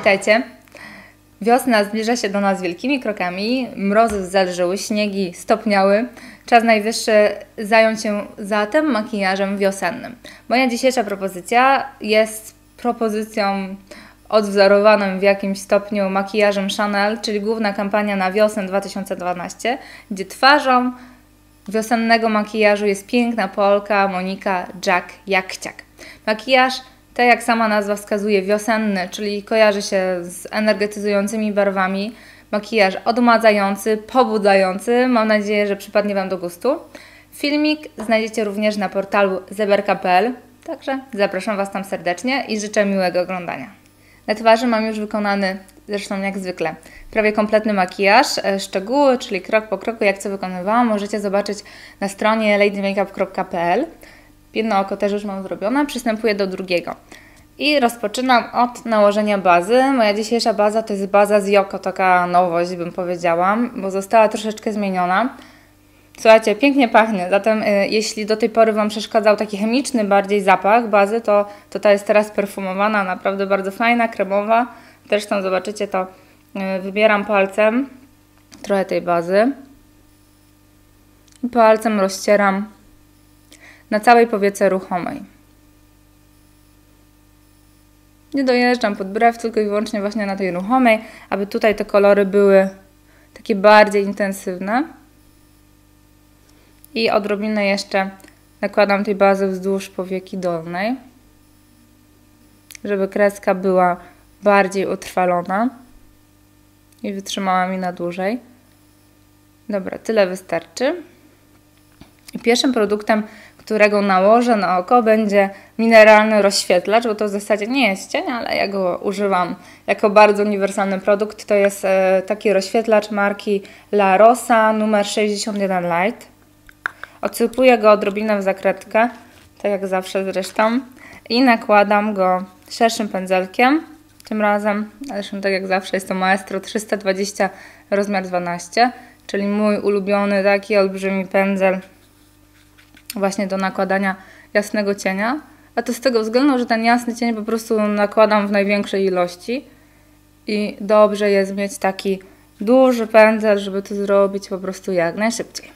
Witajcie. Wiosna zbliża się do nas wielkimi krokami, mrozy zelżyły, śniegi stopniały. Czas najwyższy zająć się zatem makijażem wiosennym. Moja dzisiejsza propozycja jest propozycją odwzorowanym w jakimś stopniu makijażem Chanel, czyli główna kampania na wiosnę 2012, gdzie twarzą wiosennego makijażu jest piękna Polka Monika Jack Jakciak. Makijaż tak jak sama nazwa wskazuje, wiosenny, czyli kojarzy się z energetyzującymi barwami. Makijaż odmadzający, pobudzający. Mam nadzieję, że przypadnie Wam do gustu. Filmik znajdziecie również na portalu zeberka.pl, także zapraszam Was tam serdecznie i życzę miłego oglądania. Na twarzy mam już wykonany, zresztą jak zwykle, prawie kompletny makijaż. E, szczegóły, czyli krok po kroku, jak co wykonywałam, możecie zobaczyć na stronie ladymakeup.pl. Jedno oko też już mam zrobione, przystępuję do drugiego. I rozpoczynam od nałożenia bazy. Moja dzisiejsza baza to jest baza z Joko, taka nowość bym powiedziała, bo została troszeczkę zmieniona. Słuchajcie, pięknie pachnie, zatem y, jeśli do tej pory Wam przeszkadzał taki chemiczny bardziej zapach bazy, to, to ta jest teraz perfumowana, naprawdę bardzo fajna, kremowa. Zresztą zobaczycie to, y, wybieram palcem trochę tej bazy. Palcem rozcieram na całej powiece ruchomej. Nie dojeżdżam pod brew, tylko i wyłącznie właśnie na tej ruchomej, aby tutaj te kolory były takie bardziej intensywne. I odrobinę jeszcze nakładam tej bazy wzdłuż powieki dolnej, żeby kreska była bardziej utrwalona i wytrzymała mi na dłużej. Dobra, tyle wystarczy. Pierwszym produktem, którego nałożę na oko, będzie mineralny rozświetlacz, bo to w zasadzie nie jest cień, ale ja go używam jako bardzo uniwersalny produkt. To jest e, taki rozświetlacz marki La Rosa numer 61 Light. Odsypuję go odrobinę w zakredkę, tak jak zawsze zresztą, i nakładam go szerszym pędzelkiem. Tym razem, zresztą tak jak zawsze, jest to Maestro 320 rozmiar 12, czyli mój ulubiony taki olbrzymi pędzel właśnie do nakładania jasnego cienia. A to z tego względu, że ten jasny cień po prostu nakładam w największej ilości i dobrze jest mieć taki duży pędzel, żeby to zrobić po prostu jak najszybciej.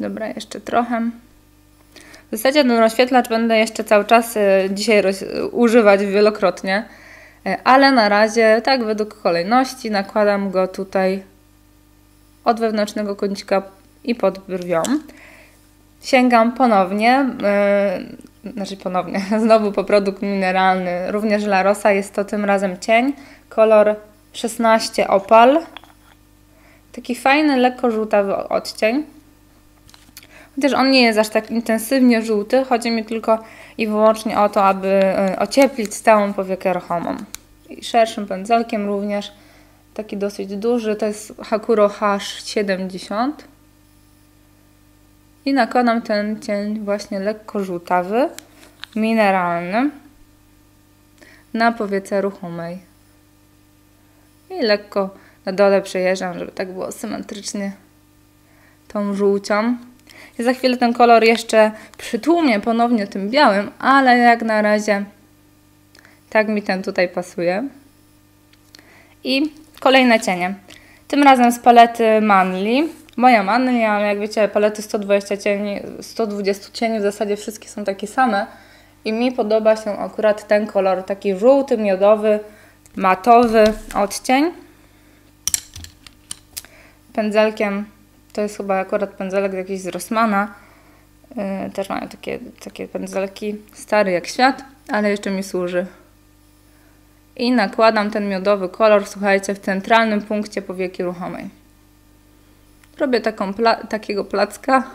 Dobra, jeszcze trochę. W zasadzie ten rozświetlacz będę jeszcze cały czas e, dzisiaj używać wielokrotnie, e, ale na razie, tak według kolejności, nakładam go tutaj od wewnętrznego kącika i pod brwią sięgam ponownie, yy, znaczy ponownie, znowu po produkt mineralny, również La Rosa, jest to tym razem cień, kolor 16 opal, taki fajny, lekko żółtawy odcień. Chociaż on nie jest aż tak intensywnie żółty, chodzi mi tylko i wyłącznie o to, aby y, ocieplić całą powiekę ruchomą. I szerszym pędzelkiem również, taki dosyć duży, to jest Hakuro H70 i nakładam ten cień właśnie lekko żółtawy, mineralny na powiece ruchomej. I lekko na dole przejeżdżam, żeby tak było symetrycznie tą żółcią. I za chwilę ten kolor jeszcze przytłumię ponownie tym białym, ale jak na razie tak mi ten tutaj pasuje. I kolejne cienie. Tym razem z palety Manly moja mania, jak wiecie, palety 120 cieni, 120 cieni, w zasadzie wszystkie są takie same. I mi podoba się akurat ten kolor, taki żółty, miodowy, matowy odcień. Pędzelkiem, to jest chyba akurat pędzelek jakiś z Rossmana. Yy, też mają takie, takie pędzelki, stary jak świat, ale jeszcze mi służy. I nakładam ten miodowy kolor, słuchajcie, w centralnym punkcie powieki ruchomej. Robię taką pla takiego placka.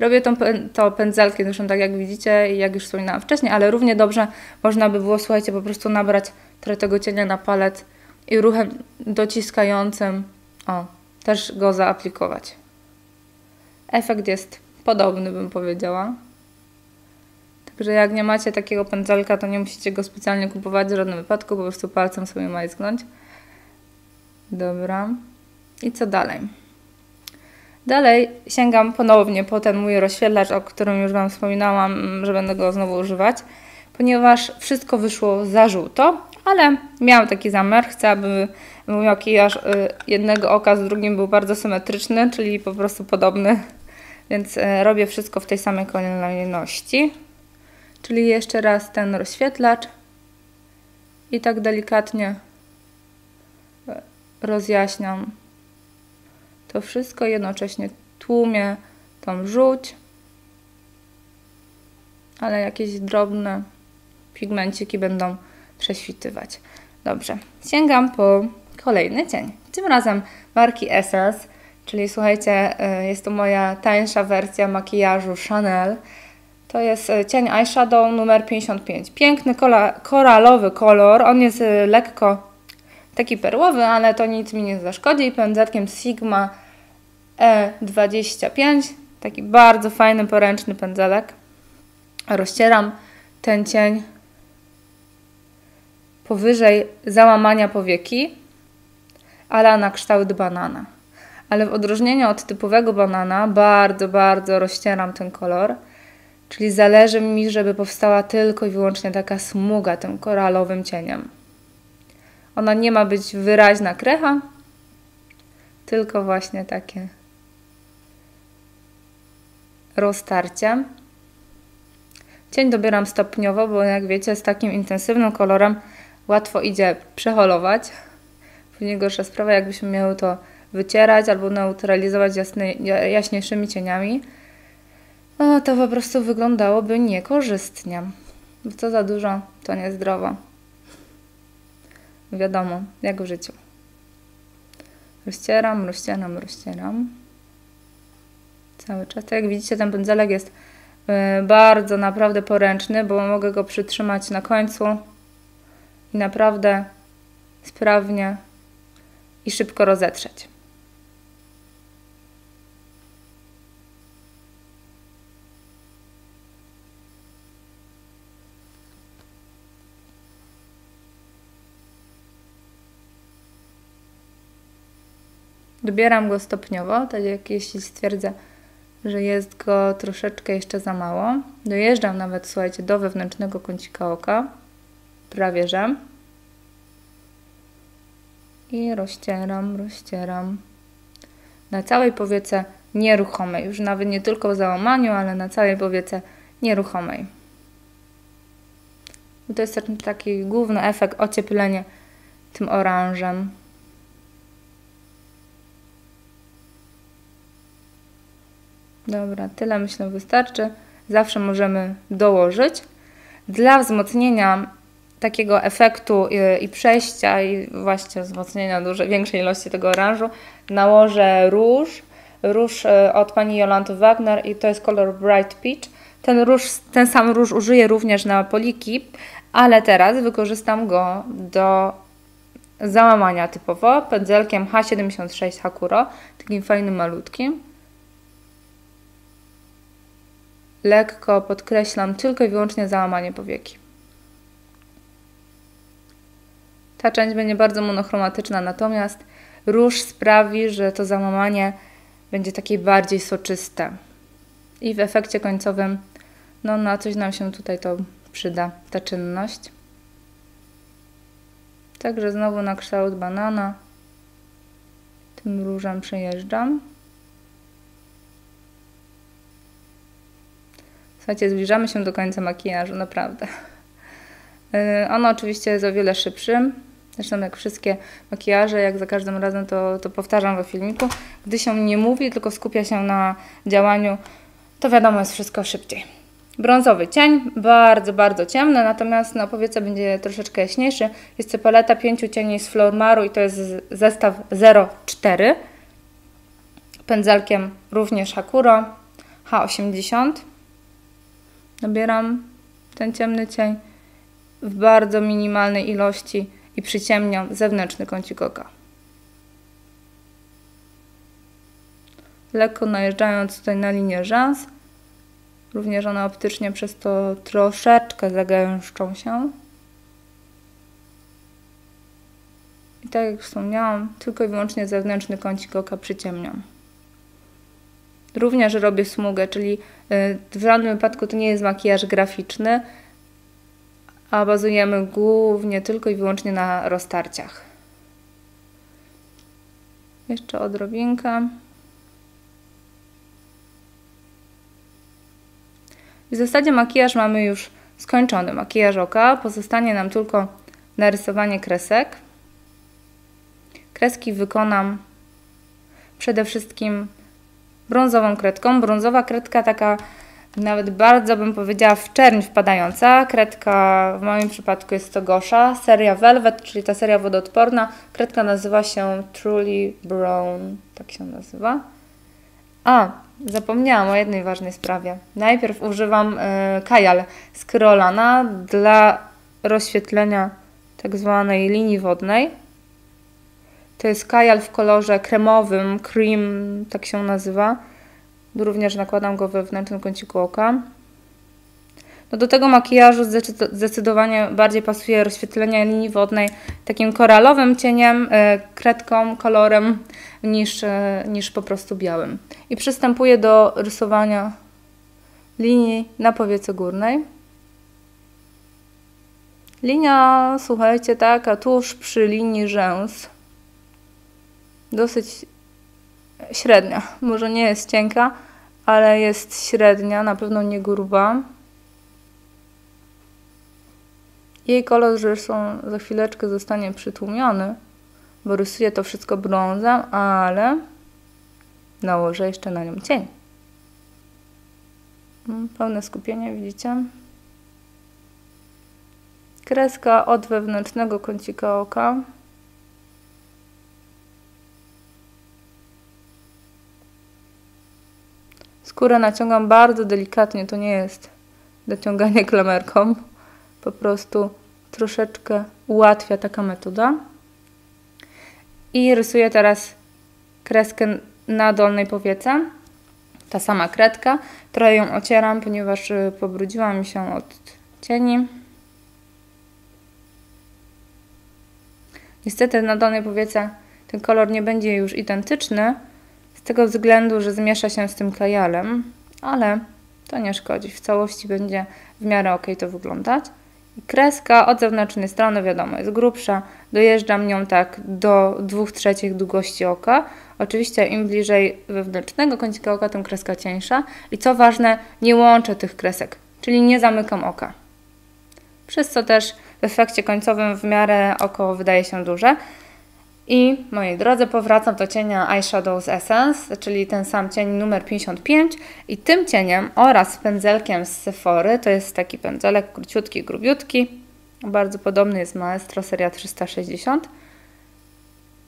Robię tą, to pędzelkiem, zresztą tak jak widzicie i jak już wspominałam wcześniej, ale równie dobrze można by było, słuchajcie, po prostu nabrać trochę tego cienia na palec i ruchem dociskającym, o, też go zaaplikować. Efekt jest podobny, bym powiedziała. Także jak nie macie takiego pędzelka, to nie musicie go specjalnie kupować w żadnym wypadku, po prostu palcem sobie majsknąć. Dobra. I co dalej? Dalej sięgam ponownie po ten mój rozświetlacz, o którym już Wam wspominałam, że będę go znowu używać, ponieważ wszystko wyszło za żółto, ale miałam taki zamiar, chcę, aby mój makijaż y, jednego oka z drugim był bardzo symetryczny, czyli po prostu podobny, więc y, robię wszystko w tej samej kolejności. Czyli jeszcze raz ten rozświetlacz. I tak delikatnie y, rozjaśniam to wszystko, jednocześnie tłumię tą żółć, ale jakieś drobne pigmenciki będą prześwitywać. Dobrze, sięgam po kolejny cień. Tym razem marki Essence, czyli słuchajcie, y, jest to moja tańsza wersja makijażu Chanel. To jest y, cień eyeshadow numer 55. Piękny koralowy kolor. On jest y, lekko taki perłowy, ale to nic mi nie zaszkodzi. Pędzelkiem Sigma E25. Taki bardzo fajny, poręczny pędzelek. Rozcieram ten cień powyżej załamania powieki, ale na kształt banana. Ale w odróżnieniu od typowego banana, bardzo, bardzo rozcieram ten kolor. Czyli zależy mi, żeby powstała tylko i wyłącznie taka smuga tym koralowym cieniem. Ona nie ma być wyraźna krecha, tylko właśnie takie roztarcie. Cień dobieram stopniowo, bo jak wiecie, z takim intensywnym kolorem łatwo idzie przeholować. Później gorsza sprawa, jakbyśmy miały to wycierać albo neutralizować jasny, jaśniejszymi cieniami, no to po prostu wyglądałoby niekorzystnie. Bo co za dużo, to niezdrowo. Wiadomo, jak w życiu. Rozcieram, rozcieram, rozcieram. Cały czas. Tak jak widzicie, ten pędzelek jest y, bardzo naprawdę poręczny, bo mogę go przytrzymać na końcu i naprawdę sprawnie i szybko rozetrzeć. Dobieram go stopniowo, tak jak jeśli stwierdzę, że jest go troszeczkę jeszcze za mało. Dojeżdżam nawet, słuchajcie, do wewnętrznego kącika oka prawie że. I rozcieram, rozcieram. Na całej powiece nieruchomej. Już nawet nie tylko w załamaniu, ale na całej powiece nieruchomej. to jest taki główny efekt ocieplenie tym oranżem. Dobra, tyle myślę wystarczy. Zawsze możemy dołożyć. Dla wzmocnienia takiego efektu i, i przejścia i właśnie wzmocnienia dużej, większej ilości tego oranżu nałożę róż, róż e, od pani Jolanty Wagner i to jest kolor Bright Peach. Ten, róż, ten sam róż użyję również na poliki, ale teraz wykorzystam go do załamania typowo pędzelkiem H76 Hakuro, takim fajnym malutkim. Lekko podkreślam tylko i wyłącznie załamanie powieki. Ta część będzie bardzo monochromatyczna, natomiast róż sprawi, że to załamanie będzie takie bardziej soczyste. I w efekcie końcowym, no na coś nam się tutaj to przyda, ta czynność. Także znowu na kształt banana tym różem przejeżdżam. Słuchajcie, zbliżamy się do końca makijażu, naprawdę. Y, ono oczywiście jest o wiele szybszym, Zresztą jak wszystkie makijaże, jak za każdym razem to, to powtarzam we filmiku, gdy się nie mówi, tylko skupia się na działaniu, to wiadomo jest wszystko szybciej. Brązowy cień, bardzo, bardzo ciemny, natomiast na powiece będzie troszeczkę jaśniejszy. Jest to paleta pięciu cieni z Flormaru i to jest zestaw 04. Pędzelkiem również Hakuro H80. Nabieram ten ciemny cień w bardzo minimalnej ilości i przyciemniam zewnętrzny kącik oka. Lekko najeżdżając tutaj na linię rzęs, również one optycznie przez to troszeczkę zagęszczą się. I tak jak wspomniałam, tylko i wyłącznie zewnętrzny kącik oka przyciemniam. Również robię smugę, czyli w żadnym wypadku to nie jest makijaż graficzny, a bazujemy głównie tylko i wyłącznie na roztarciach. Jeszcze odrobinkę. W zasadzie makijaż mamy już skończony. Makijaż oka. Pozostanie nam tylko narysowanie kresek. Kreski wykonam przede wszystkim brązową kredką. Brązowa kredka taka nawet bardzo bym powiedziała w czerń wpadająca. Kredka w moim przypadku jest to Gosha, seria Velvet, czyli ta seria wodoodporna. Kredka nazywa się Truly Brown, tak się nazywa. A, zapomniałam o jednej ważnej sprawie. Najpierw używam y, kajal z Krolana dla rozświetlenia tak zwanej linii wodnej. To jest kajal w kolorze kremowym, cream, tak się nazywa. Również nakładam go we wewnętrznym kąciku oka. No do tego makijażu zdecydowanie bardziej pasuje rozświetlenie linii wodnej takim koralowym cieniem, e, kredką, kolorem niż, e, niż po prostu białym. I przystępuję do rysowania linii na powiece górnej. Linia, słuchajcie, taka tuż przy linii rzęs. Dosyć średnia. Może nie jest cienka, ale jest średnia, na pewno nie gruba. Jej kolor zresztą za chwileczkę zostanie przytłumiony, bo rysuję to wszystko brązem, ale nałożę jeszcze na nią cień. Mm, pełne skupienie, widzicie? Kreska od wewnętrznego kącika oka. Skórę naciągam bardzo delikatnie, to nie jest dociąganie klamerką. Po prostu troszeczkę ułatwia taka metoda. I rysuję teraz kreskę na dolnej powiece. Ta sama kredka. Trochę ją ocieram, ponieważ y, pobrudziła mi się od cieni. Niestety na dolnej powiece ten kolor nie będzie już identyczny, tego względu, że zmiesza się z tym kajalem, ale to nie szkodzi. W całości będzie w miarę ok to wyglądać. I kreska od zewnętrznej strony, wiadomo, jest grubsza. Dojeżdżam nią tak do 2 trzecich długości oka. Oczywiście im bliżej wewnętrznego kącika oka, tym kreska cieńsza. I co ważne, nie łączę tych kresek, czyli nie zamykam oka. Przez co też w efekcie końcowym w miarę oko wydaje się duże. I moi drodzy, powracam do cienia Eyeshadows Essence, czyli ten sam cień numer 55 i tym cieniem oraz pędzelkiem z Sephory, to jest taki pędzelek króciutki, grubiutki, bardzo podobny jest Maestro seria 360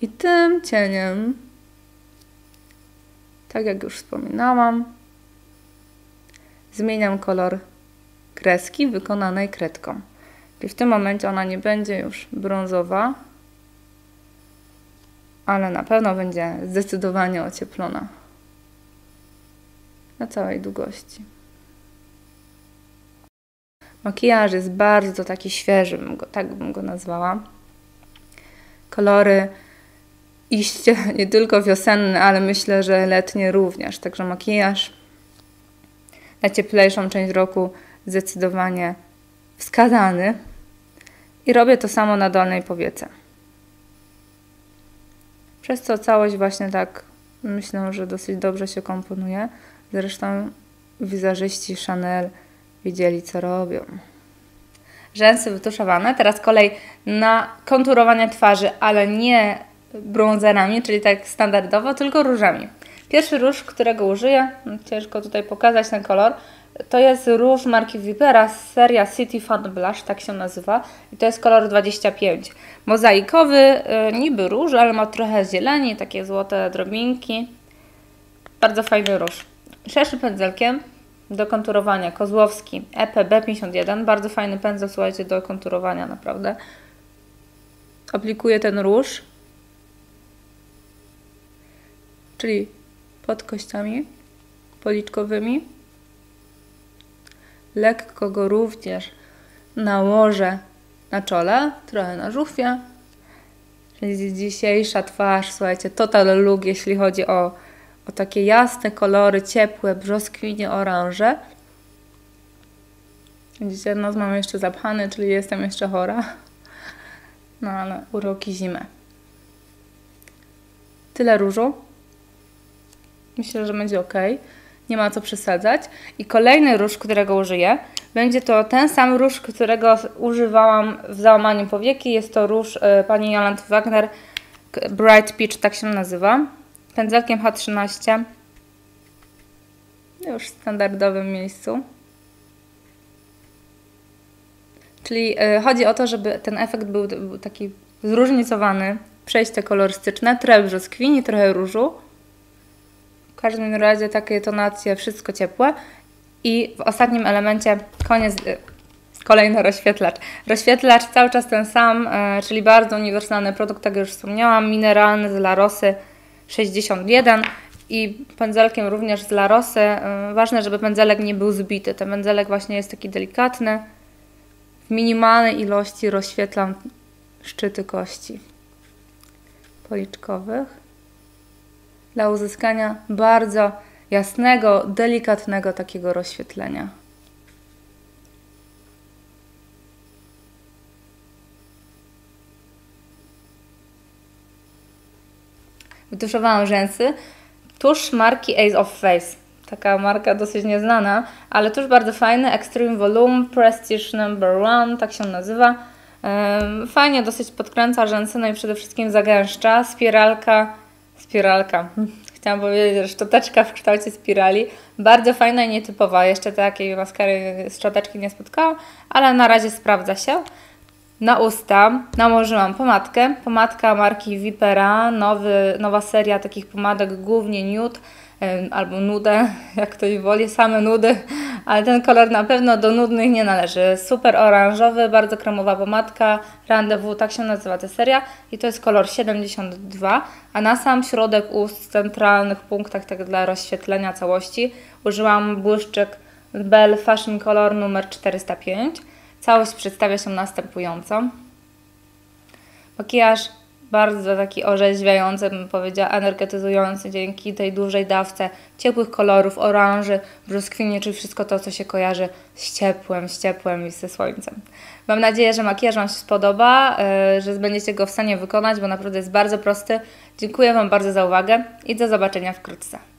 i tym cieniem, tak jak już wspominałam, zmieniam kolor kreski wykonanej kredką. Czyli w tym momencie ona nie będzie już brązowa, ale na pewno będzie zdecydowanie ocieplona na całej długości. Makijaż jest bardzo taki świeży, bym go, tak bym go nazwała. Kolory iście nie tylko wiosenne, ale myślę, że letnie również. Także makijaż na cieplejszą część roku zdecydowanie wskazany. I robię to samo na dolnej powiece. Przez co całość właśnie tak myślę, że dosyć dobrze się komponuje. Zresztą wizażyści Chanel wiedzieli, co robią. Rzęsy wytuszowane. Teraz kolej na konturowanie twarzy, ale nie brązerami, czyli tak standardowo, tylko różami. Pierwszy róż, którego użyję, ciężko tutaj pokazać ten kolor, to jest róż marki Vipera, seria City Fun Blush, tak się nazywa. I to jest kolor 25. Mozaikowy, y, niby róż, ale ma trochę zieleni, takie złote drobinki. Bardzo fajny róż. Szerszym pędzelkiem do konturowania Kozłowski EPB51. Bardzo fajny pędzel, słuchajcie, do konturowania naprawdę. Aplikuję ten róż, czyli pod kościami policzkowymi lekko go również nałożę na czole, trochę na. Czyli dzisiejsza twarz, słuchajcie, total look, jeśli chodzi o, o takie jasne kolory, ciepłe, brzoskwinie, oranże. Widzicie, nos mam jeszcze zapchany, czyli jestem jeszcze chora. No ale uroki zimy. Tyle różu. Myślę, że będzie ok. Nie ma co przesadzać. I kolejny róż, którego użyję, będzie to ten sam róż, którego używałam w załamaniu powieki. Jest to róż y, pani Jolant Wagner Bright Peach, tak się nazywa. Pędzelkiem H13. Już w standardowym miejscu. Czyli y, chodzi o to, żeby ten efekt był, był taki zróżnicowany, przejście kolorystyczne, trochę brzoskwini, trochę różu. Każdym razie takie tonacje, wszystko ciepłe. I w ostatnim elemencie koniec, y, kolejny rozświetlacz. Rozświetlacz cały czas ten sam, y, czyli bardzo uniwersalny produkt, tak już wspomniałam, mineralny z Larosy 61 i pędzelkiem również z Larosy. Ważne, żeby pędzelek nie był zbity. Ten pędzelek właśnie jest taki delikatny, w minimalnej ilości rozświetlam szczyty kości policzkowych dla uzyskania bardzo jasnego, delikatnego takiego rozświetlenia. Wytuszowałam rzęsy. Tusz marki Ace of Face taka marka dosyć nieznana, ale tuż bardzo fajny, Extreme Volume Prestige Number One, tak się nazywa. Fajnie dosyć podkręca rzęsy, no i przede wszystkim zagęszcza. Spiralka, spiralka, chciałam powiedzieć, że szczoteczka w kształcie spirali. Bardzo fajna i nietypowa. Jeszcze takiej maskary z szczoteczki nie spotkałam, ale na razie sprawdza się. Na usta nałożyłam pomadkę. Pomadka marki Vipera, nowy, nowa seria takich pomadek, głównie nude albo nudę, jak ktoś woli, same nudy, ale ten kolor na pewno do nudnych nie należy. Super oranżowy, bardzo kremowa pomadka, Rendezvous, tak się nazywa ta seria i to jest kolor 72, a na sam środek ust, centralnych punktach, tak dla rozświetlenia całości, użyłam błyszczyk Bell Fashion Color numer 405. Całość przedstawia się następująco. Makijaż bardzo taki orzeźwiający, bym powiedziała, energetyzujący dzięki tej dużej dawce ciepłych kolorów, oranży, brzoskwini, czyli wszystko to, co się kojarzy z ciepłem, z ciepłem i ze słońcem. Mam nadzieję, że makijaż Wam się spodoba, e, że będziecie go w stanie wykonać, bo naprawdę jest bardzo prosty. Dziękuję Wam bardzo za uwagę i do zobaczenia wkrótce.